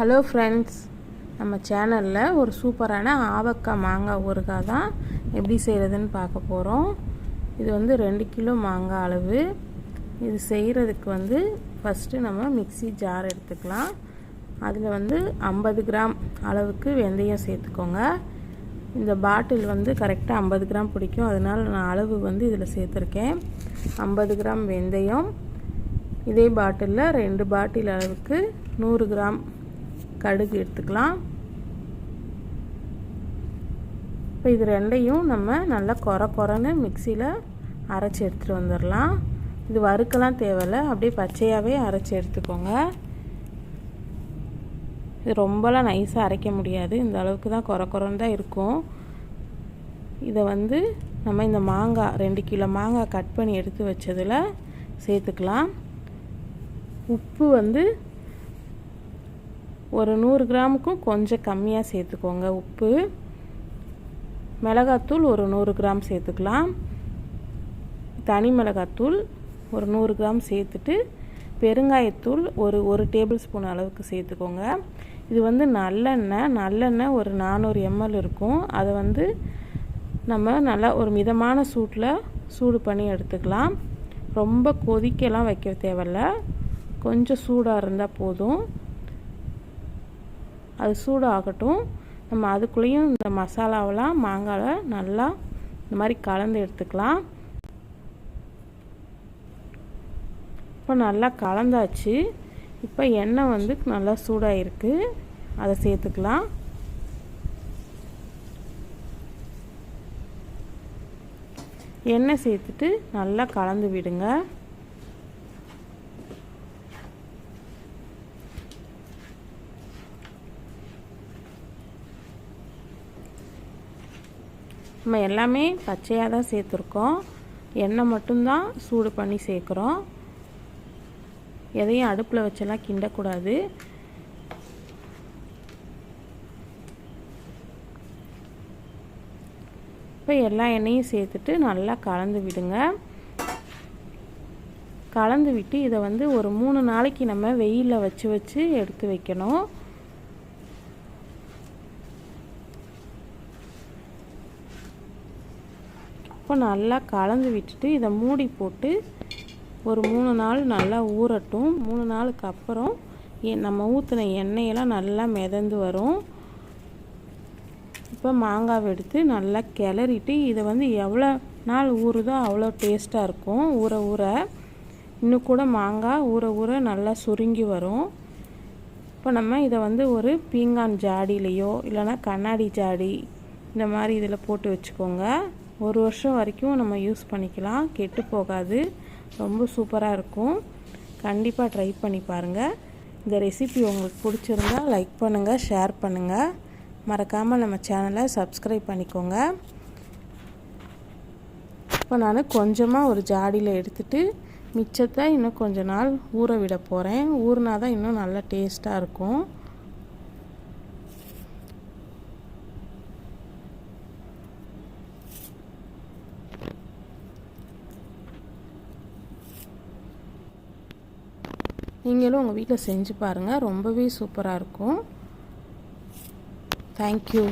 Hello friends நம்ம சேனலில் ஒரு சூப்பரான ஆவக்காய் மாங்காய் ஊறுகாய் தான் எப்படி செய்கிறதுன்னு பார்க்க போகிறோம் இது வந்து ரெண்டு கிலோ மாங்காய் அளவு. இது செய்கிறதுக்கு வந்து ஃபஸ்ட்டு நம்ம மிக்ஸி ஜார் எடுத்துக்கலாம். அதில் வந்து ஐம்பது கிராம் அளவுக்கு வெந்தயம் சேர்த்துக்கோங்க. இந்த பாட்டில் வந்து கரெக்டாக ஐம்பது கிராம் பிடிக்கும். அதனால் நான் அளவு வந்து இதில் சேர்த்துருக்கேன். ஐம்பது கிராம் வெந்தயம். இதே பாட்டிலில் ரெண்டு பாட்டில் அளவுக்கு நூறு கிராம் கடுகு எடுத்துக்கலாம். இப்போ இது ரெண்டையும் நம்ம நல்லா குறை குறைன்னு மிக்சியில் அரைச்சி எடுத்துகிட்டு வந்துடலாம். இது வறுக்கலாம் தேவையில்லை அப்படியே பச்சையாகவே அரைச்சி எடுத்துக்கோங்க. இது ரொம்பலாம் நைஸாக அரைக்க முடியாது இந்த அளவுக்கு தான் குறை குறைன்னு தான் இருக்கும். இதை வந்து நம்ம இந்த மாங்காய் ரெண்டு கிலோ மாங்காய் கட் பண்ணி எடுத்து வச்சதில் சேர்த்துக்கலாம். உப்பு வந்து ஒரு நூறு கிராமுக்கும் கொஞ்சம் கம்மியாக சேர்த்துக்கோங்க. உப்பு மிளகாத்தூள் ஒரு நூறு கிராம் சேர்த்துக்கலாம். தனி மிளகாத்தூள் ஒரு நூறு கிராம் சேர்த்துட்டு பெருங்காயத்தூள் ஒரு ஒரு டேபிள் ஸ்பூன் அளவுக்கு சேர்த்துக்கோங்க. இது வந்து நல்லெண்ணெய் நல்லெண்ணெய் ஒரு நானூறு எம்எல் இருக்கும். அதை வந்து நம்ம நல்லா ஒரு மிதமான சூட்டில் சூடு பண்ணி எடுத்துக்கலாம். ரொம்ப கொதிக்கலாம் வைக்க தேவையில்ல. கொஞ்சம் சூடாக இருந்தால் போதும். அது சூடாகட்டும். நம்ம அதுக்குள்ளேயும் இந்த மசாலாவெல்லாம் மாங்காவை நல்லா இந்த மாதிரி கலந்து எடுத்துக்கலாம். இப்போ நல்லா கலந்தாச்சு. இப்போ எண்ணெய் வந்து நல்லா சூடாக இருக்குது அதை சேர்த்துக்கலாம். எண்ணெய் சேர்த்துட்டு நல்லா கலந்து விடுங்க. நம்ம எல்லாமே பச்சையாக தான் சேர்த்துருக்கோம். எண்ணெய் மட்டும்தான் சூடு பண்ணி சேர்க்குறோம். எதையும் அடுப்பில் வச்செல்லாம் கிண்டக்கூடாது. இப்போ எல்லா எண்ணெயும் சேர்த்துட்டு நல்லா கலந்து விடுங்க. கலந்து விட்டு இதை வந்து ஒரு மூணு நாளைக்கு நம்ம வெயிலில் வச்சு வச்சு எடுத்து வைக்கணும். இப்போ நல்லா கலந்து விட்டுட்டு இதை மூடி போட்டு ஒரு மூணு நாள் நல்லா ஊறட்டும். மூணு நாளுக்கு அப்புறம் நம்ம ஊற்றின எண்ணெயெல்லாம் நல்லா மிதந்து வரும். இப்போ மாங்காவை எடுத்து நல்லா கிளறிட்டு இதை வந்து எவ்வளோ நாள் ஊறுதோ அவ்வளோ டேஸ்ட்டாக இருக்கும். ஊற ஊற. இன்னும் கூட மாங்காய் ஊற ஊற நல்லா சுருங்கி வரும். இப்போ நம்ம இதை வந்து ஒரு பீங்கான் ஜாடியிலையோ இல்லைனா கண்ணாடி ஜாடி இந்த மாதிரி இதில் போட்டு வச்சுக்கோங்க. ஒரு வருஷம் வரைக்கும் நம்ம யூஸ் பண்ணிக்கலாம். கெட்டு போகாது. ரொம்ப சூப்பராக இருக்கும். கண்டிப்பாக ட்ரை பண்ணி பாருங்கள் இந்த ரெசிபி உங்களுக்கு பிடிச்சிருந்தா லைக் பண்ணுங்கள் ஷேர் பண்ணுங்கள் மறக்காமல் நம்ம சேனலை சப்ஸ்கிரைப் பண்ணிக்கோங்க. இப்போ நான் கொஞ்சமாக ஒரு ஜாடியில் எடுத்துகிட்டு மிச்சத்தை இன்னும் கொஞ்ச நாள் ஊற விட போகிறேன் ஊறினா தான் இன்னும் நல்லா டேஸ்ட்டாக இருக்கும். நீங்களும் உங்கள் வீட்டில் செஞ்சு பாருங்கள் ரொம்பவே சூப்பராக இருக்கும். தேங்க்யூ